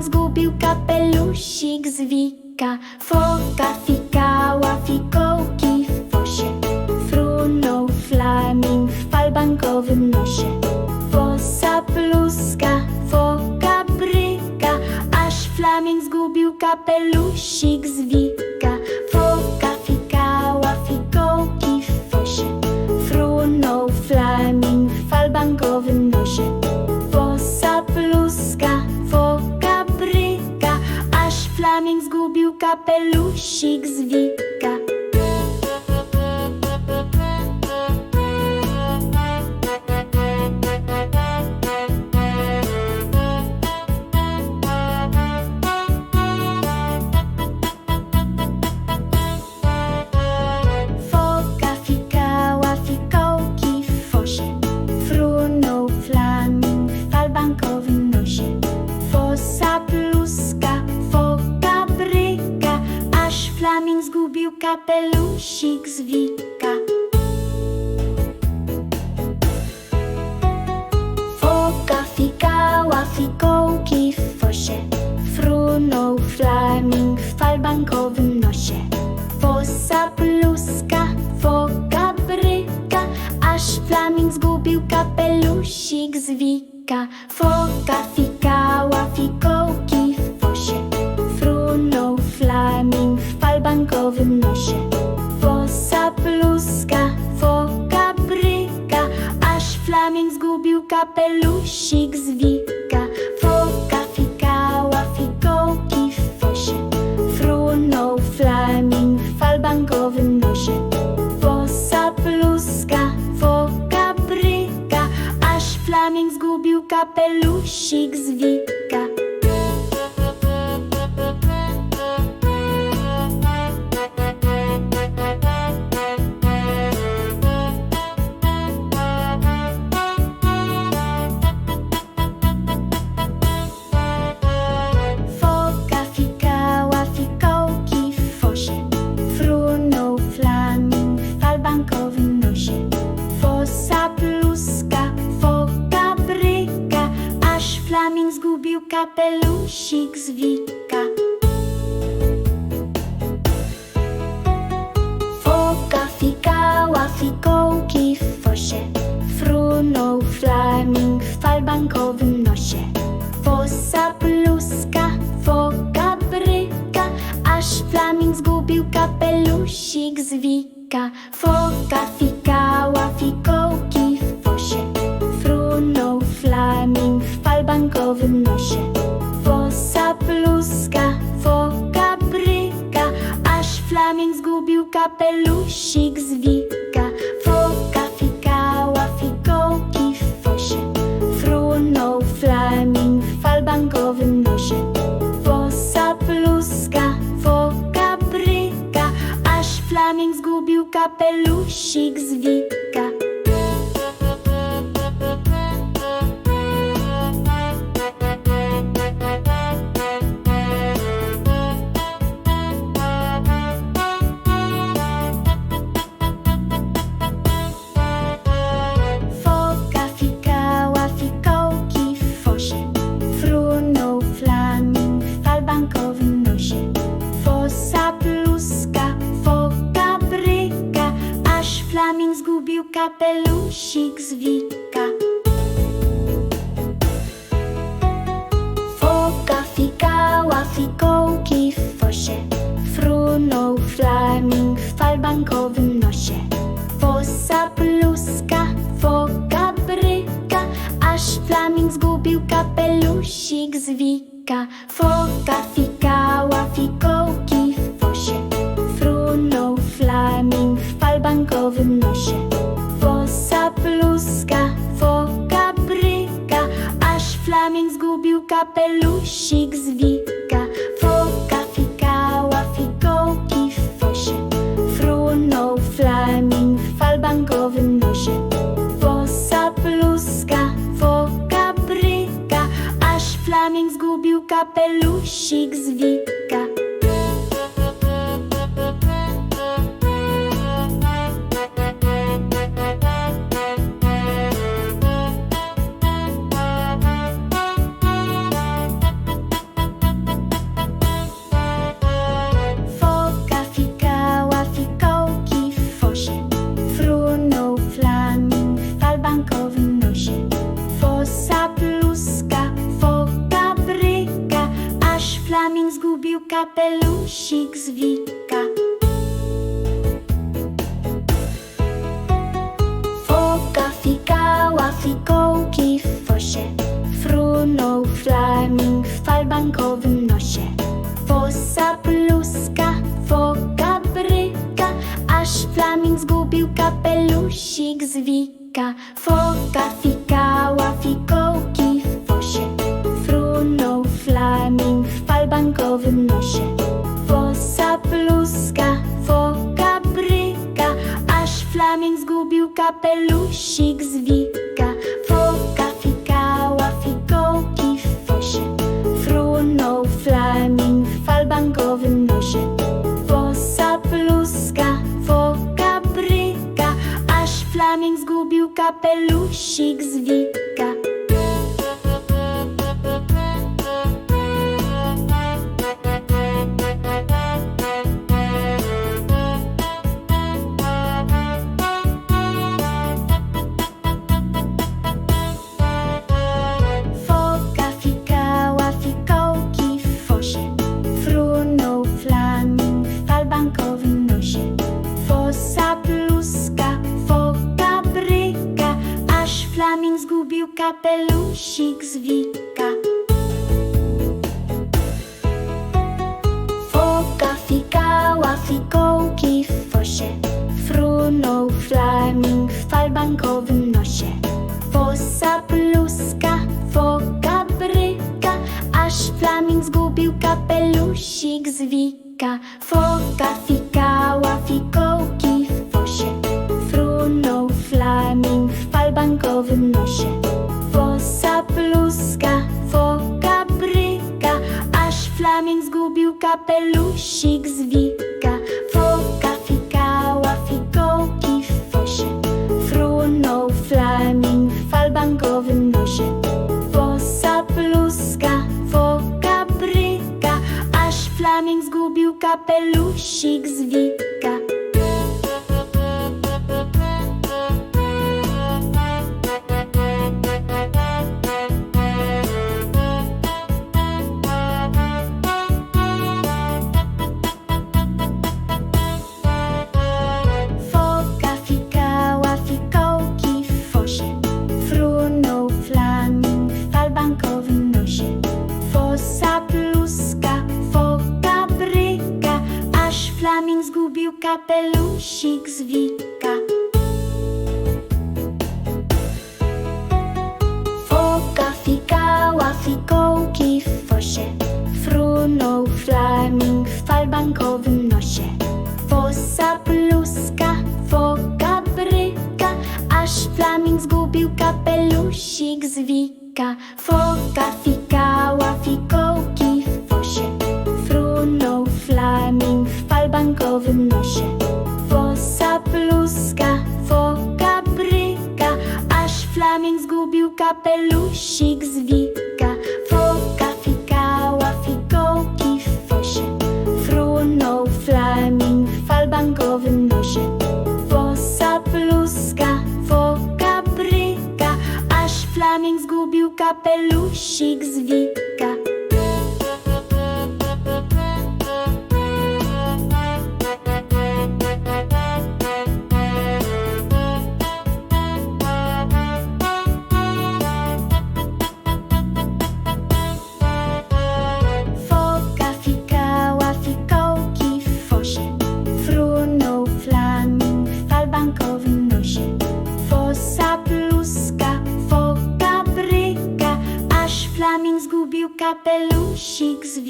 Zgubił kapelusik z Wika. Foka fikała fikołki w fosie. Frunął flaming w falbankowym nosie. Fosa pluska, foka bryka. Aż flaming zgubił kapelusik z Wika kapelusik z Wika. Foka fikała fikołki w fosie. Frunął flaming w falbankowym kapelusik z Wika. Foka fikała fikołki w fosie. Frunął flaming w falbankowym nosie. Fosa pluska, foka bryka. Aż flaming zgubił kapelusik z Wika. Foka fikała fikołki falbankowym nosie. Fosa pluska, foka bryka Aż flaming zgubił kapelusik z Wika. Foka fikała fikołki w fosie. Frunął flaming w falbankowym nosie. Fosa pluska, foka bryka Aż flaming zgubił kapelusik z kapelusik z Wika. Foka fikała fikołki w fosie. Frunął flaming w falbankowym nosie. Fosa pluska, foka bryka. Aż flaming zgubił kapelusik z Wika. Foka fikała fikołki w fosie. Frunął flaming w falbankowym nosie Pluska, foka bryka Aż flaming zgubił kapelusik z kapelusik z Wika. Foka fikała fikołki w fosie. Frunął flaming w falbankowym nosie. Fosa pluska, foka bryka. Aż flaming zgubił kapelusik z Wika. Foka fikała fikołki w fosie. Frunął flaming w falbankowym nosie kapelusik z Wika Foka fikała fikołki w fosie Frunął flaming w falbankowym nosie. Fosa pluska, foka bryka Aż flaming zgubił kapelusik z Wika zgubił kapelusik z Wika. Foka fikała fikołki w fosie. Frunął flaming w falbankowym nosie. Fosa pluska, foka bryka. Aż flaming zgubił kapelusik z Wika. Foka fikała fikołki falbankowym nosie. Fosa pluska, foka bryka Aż flaming zgubił kapelusik z Wika. Foka fikała fikołki w fosie. Frunął flaming w falbankowym nosie. Fosa pluska, foka bryka Aż flaming zgubił kapelusik z kapelusik z Wika. Foka fikała fikołki w fosie. Frunął flaming w falbankowym nosie. Fosa pluska, foka bryka. Aż flaming zgubił kapelusik z Wika. Foka fikała fikołki w fosie. Frunął flaming w falbankowym nosie Pluska, foka bryka Aż flaming zgubił kapelusik z Wika. Foka fikała fikołki w fosie Frunął flaming w falbankowym nosie. Fosa pluska, foka bryka Aż flaming zgubił kapelusik z Wika zgubił kapelusik z Wika. Foka fikała fikołki w fosie. Frunął flaming w falbankowym nosie. Fosa pluska, foka bryka. Aż flaming zgubił kapelusik z Wika. Foka fikała falbankowym nosie. Fosa pluska, foka bryka Aż flaming zgubił kapelusik z Wika. Foka fikała fikołki w fosie. Frunął flaming w falbankowym nosie. Fosa pluska, foka bryka Aż flaming zgubił kapelusik z foka bryka